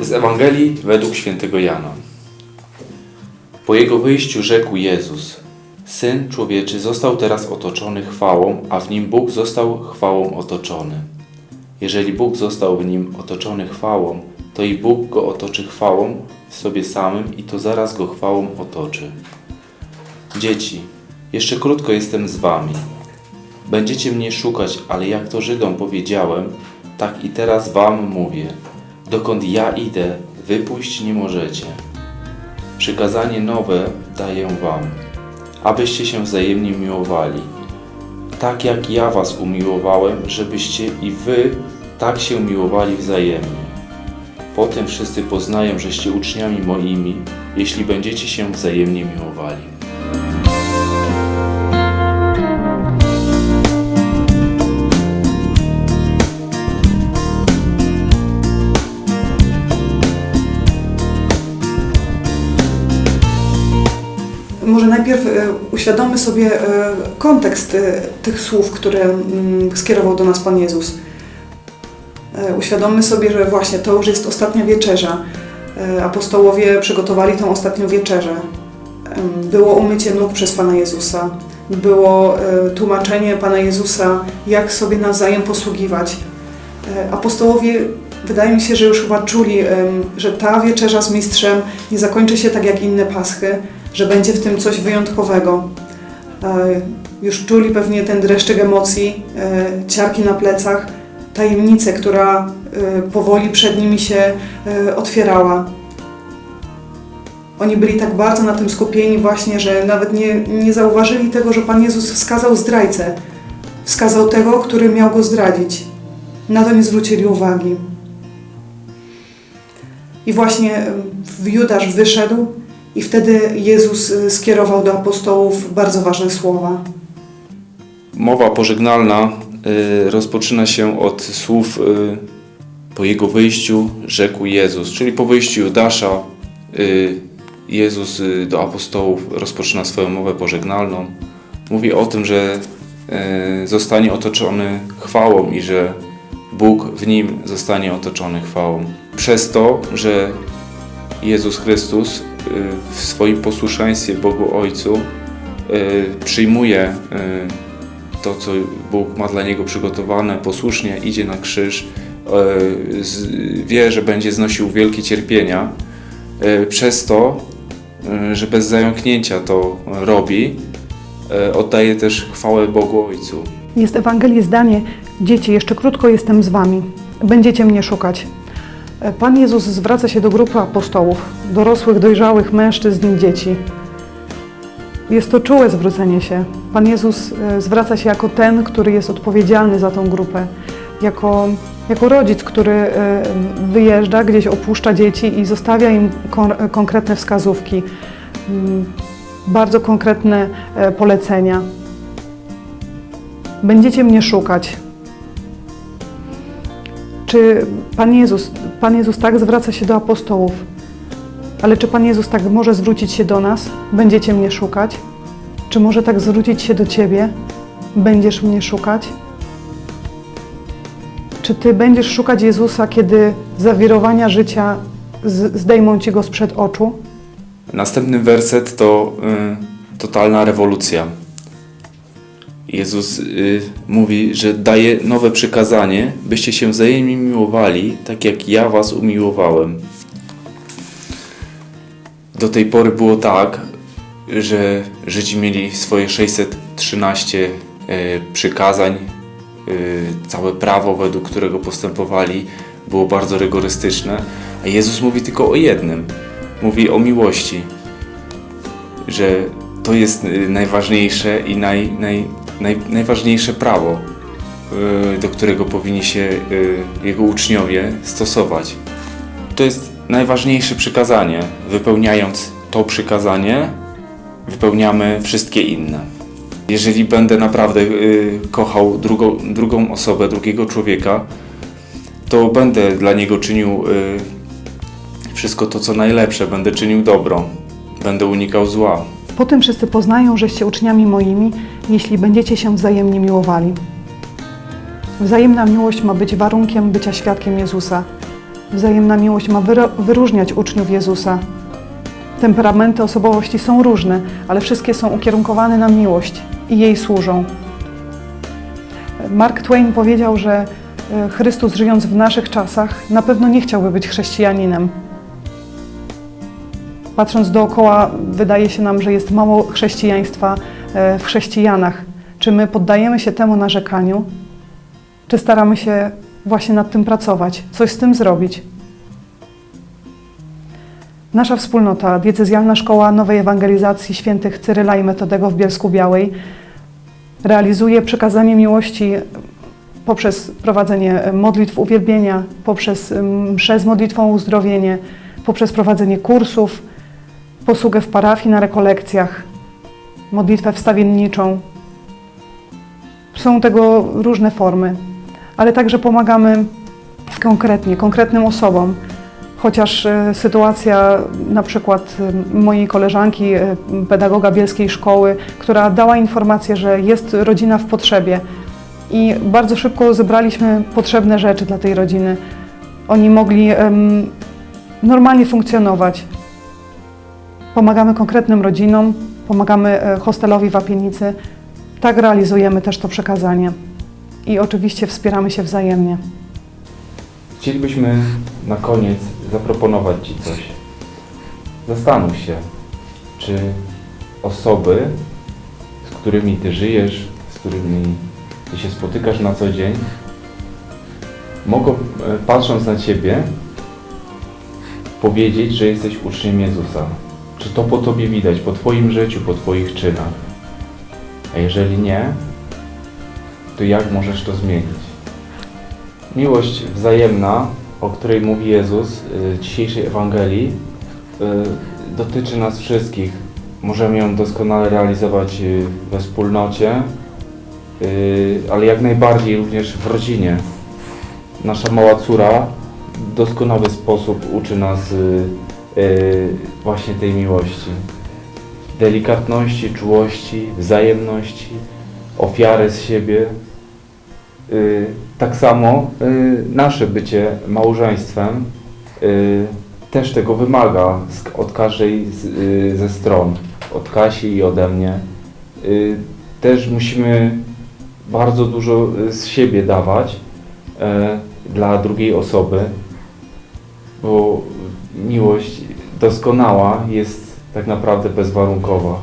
Z Ewangelii według świętego Jana. Po jego wyjściu rzekł Jezus: Syn człowieczy został teraz otoczony chwałą, a w nim Bóg został chwałą otoczony. Jeżeli Bóg został w nim otoczony chwałą, to i Bóg go otoczy chwałą w sobie samym i to zaraz go chwałą otoczy. Dzieci, jeszcze krótko jestem z wami. Będziecie mnie szukać, ale jak to Żydom powiedziałem, tak i teraz wam mówię. Dokąd ja idę, wy pójść nie możecie. Przykazanie nowe daję wam, abyście się wzajemnie miłowali. Tak jak ja was umiłowałem, żebyście i wy tak się miłowali wzajemnie. Potem wszyscy poznają, żeście uczniami moimi, jeśli będziecie się wzajemnie miłowali. Najpierw e, uświadommy sobie e, kontekst e, tych słów, które mm, skierował do nas Pan Jezus. E, Uświadommy sobie, że właśnie to już jest ostatnia wieczerza. E, Apostołowie przygotowali tą ostatnią wieczerzę. Było umycie nóg przez Pana Jezusa. Było e, tłumaczenie Pana Jezusa, jak sobie nawzajem posługiwać. E, Apostołowie, wydaje mi się, że już chyba czuli, że ta wieczerza z mistrzem nie zakończy się tak jak inne paschy, że będzie w tym coś wyjątkowego. E, Już czuli pewnie ten dreszczyk emocji, e, ciarki na plecach, tajemnicę, która e, powoli przed nimi się otwierała. Oni byli tak bardzo na tym skupieni właśnie, że nawet nie, nie zauważyli tego, że Pan Jezus wskazał zdrajcę. Wskazał tego, który miał go zdradzić. Na to nie zwrócili uwagi. I właśnie Judasz wyszedł i wtedy Jezus y, skierował do apostołów bardzo ważne słowa. Mowa pożegnalna y, rozpoczyna się od słów y, po jego wyjściu rzekł Jezus, czyli po wyjściu Judasza Jezus do apostołów rozpoczyna swoją mowę pożegnalną. Mówi o tym, że zostanie otoczony chwałą i że Bóg w nim zostanie otoczony chwałą. Przez to, że Jezus Chrystus w swoim posłuszeństwie Bogu Ojcu y, przyjmuje y, to, co Bóg ma dla niego przygotowane, posłusznie idzie na krzyż, z- wie, że będzie znosił wielkie cierpienia, przez to, że bez zająknięcia to robi, oddaje też chwałę Bogu Ojcu. Jest w Ewangelii zdanie: Dzieci, jeszcze krótko jestem z wami. Będziecie mnie szukać. Pan Jezus zwraca się do grupy apostołów, dorosłych, dojrzałych mężczyzn i dzieci. Jest to czułe zwrócenie się. Pan Jezus e, zwraca się jako ten, który jest odpowiedzialny za tą grupę, jako, jako rodzic, który e, wyjeżdża, gdzieś opuszcza dzieci i zostawia im kon, konkretne wskazówki, mm, bardzo konkretne e, polecenia. Będziecie mnie szukać. Czy Pan Jezus, Pan Jezus tak zwraca się do apostołów, ale czy Pan Jezus tak może zwrócić się do nas? Będziecie mnie szukać? Czy może tak zwrócić się do Ciebie? Będziesz mnie szukać? Czy Ty będziesz szukać Jezusa, kiedy zawirowania życia zdejmą Ci Go sprzed oczu? Następny werset to y, totalna rewolucja. Jezus y, mówi, że daje nowe przykazanie, byście się wzajemnie miłowali, tak jak ja was umiłowałem. Do tej pory było tak, że Żydzi mieli swoje 613 y, przykazań, y, całe prawo, według którego postępowali, było bardzo rygorystyczne, a Jezus mówi tylko o jednym. Mówi o miłości, że to jest y, najważniejsze i naj, naj, naj, najważniejsze prawo, y, do którego powinni się y, jego uczniowie stosować. To jest najważniejsze przykazanie. Wypełniając to przykazanie, wypełniamy wszystkie inne. Jeżeli będę naprawdę y, kochał drugą, osobę, drugiego człowieka, to będę dla niego czynił wszystko to, co najlepsze, będę czynił dobro, będę unikał zła. Potem wszyscy poznają, żeście uczniami moimi, jeśli będziecie się wzajemnie miłowali. Wzajemna miłość ma być warunkiem bycia świadkiem Jezusa. Wzajemna miłość ma wyróżniać uczniów Jezusa. Temperamenty osobowości są różne, ale wszystkie są ukierunkowane na miłość i jej służą. Mark Twain powiedział, że e, Chrystus żyjąc w naszych czasach na pewno nie chciałby być chrześcijaninem. Patrząc dookoła, wydaje się nam, że jest mało chrześcijaństwa e, w chrześcijanach. Czy my poddajemy się temu narzekaniu, czy staramy się właśnie nad tym pracować, coś z tym zrobić? Nasza wspólnota, diecezjalna szkoła nowej ewangelizacji świętych Cyryla i Metodego w Bielsku Białej, realizuje przekazanie miłości poprzez prowadzenie modlitw uwielbienia, poprzez msze z modlitwą uzdrowienie, poprzez prowadzenie kursów, posługę w parafii na rekolekcjach, modlitwę wstawienniczą. Są tego różne formy, ale także pomagamy konkretnie, konkretnym osobom. Chociaż e, sytuacja na przykład e, mojej koleżanki, e, pedagoga bielskiej szkoły, która dała informację, że jest rodzina w potrzebie i bardzo szybko zebraliśmy potrzebne rzeczy dla tej rodziny. Oni mogli normalnie funkcjonować. Pomagamy konkretnym rodzinom, pomagamy e, hostelowi w Apienicy. Tak realizujemy też to przekazanie. I oczywiście wspieramy się wzajemnie. Chcielibyśmy na koniec zaproponować Ci coś. Zastanów się, czy osoby, z którymi Ty żyjesz, z którymi Ty się spotykasz na co dzień, mogą, e, patrząc na Ciebie, powiedzieć, że jesteś uczniem Jezusa. Czy to po Tobie widać, po Twoim życiu, po Twoich czynach? A jeżeli nie, to jak możesz to zmienić? Miłość wzajemna, o której mówi Jezus y, w dzisiejszej Ewangelii, y, dotyczy nas wszystkich. Możemy ją doskonale realizować y, we wspólnocie, ale jak najbardziej również w rodzinie. Nasza mała córa w doskonały sposób uczy nas właśnie tej miłości. Delikatności, czułości, wzajemności, ofiary z siebie, Y, Tak samo y, nasze bycie małżeństwem y, też tego wymaga od każdej y, ze stron, od Kasi i ode mnie. Y, Też musimy bardzo dużo y, z siebie dawać dla drugiej osoby, bo miłość doskonała jest tak naprawdę bezwarunkowa.